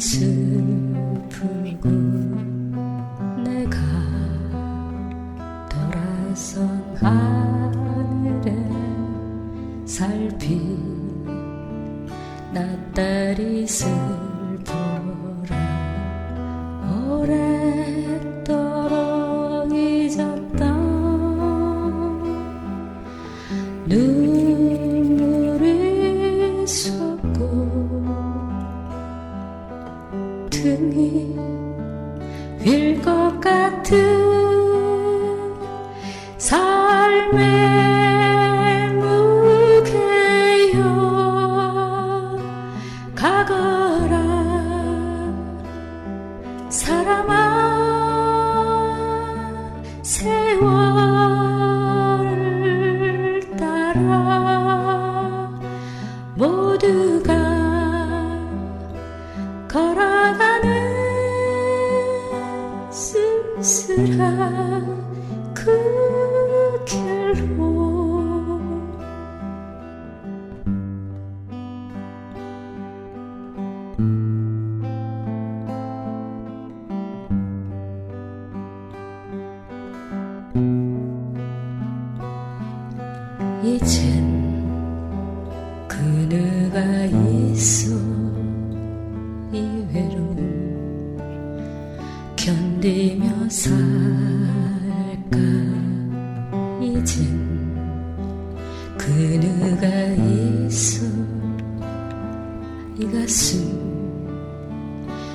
바람이 슬프고 내가 돌아선 하늘에 살피 낯다리 슬 등이 휠 것 같은 삶의 무게여 가거라. 사람아 세월 따라 그 길로 이젠 그누가 있어 이 외로움 견디며 살까 이젠 그누가 있어. 이 가슴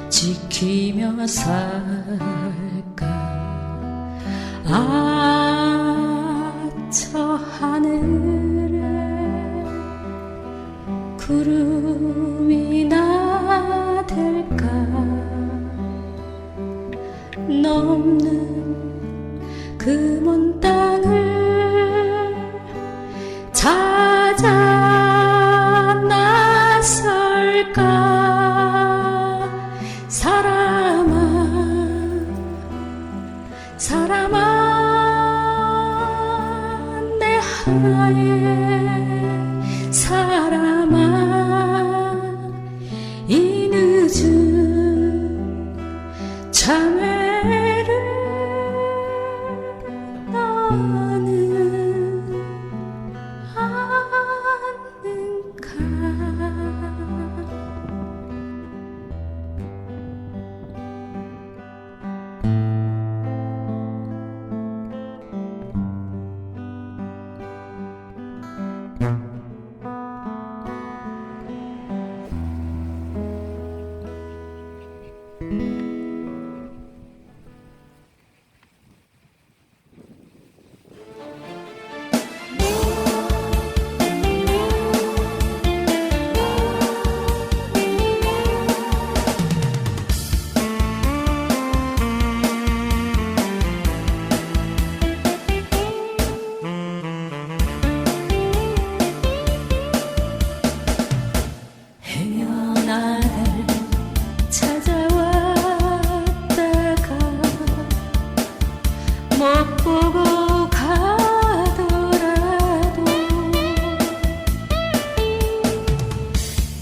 지키며 살까? 아저 하늘에 구름 사람아. 이 늦은 참회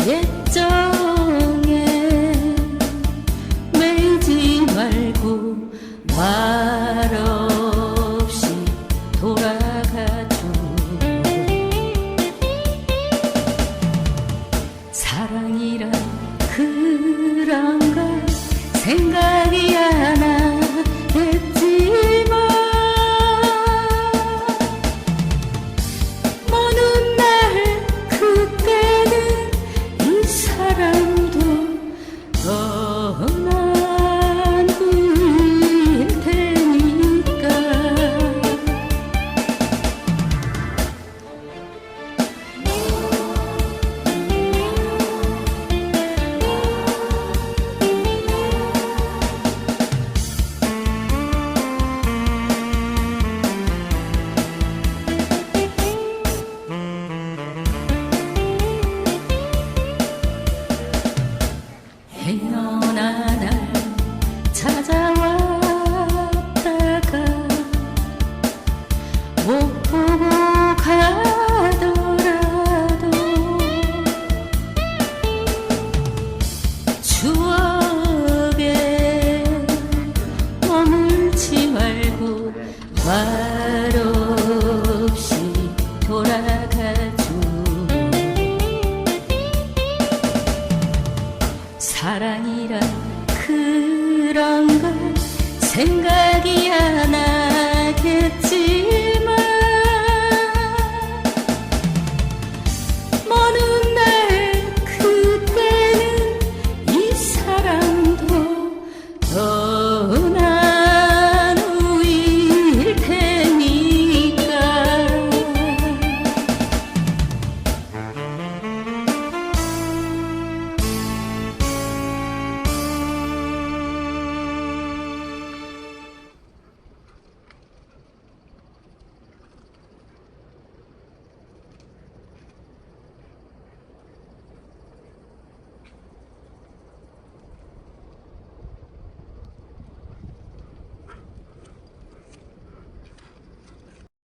越走。 이야기야.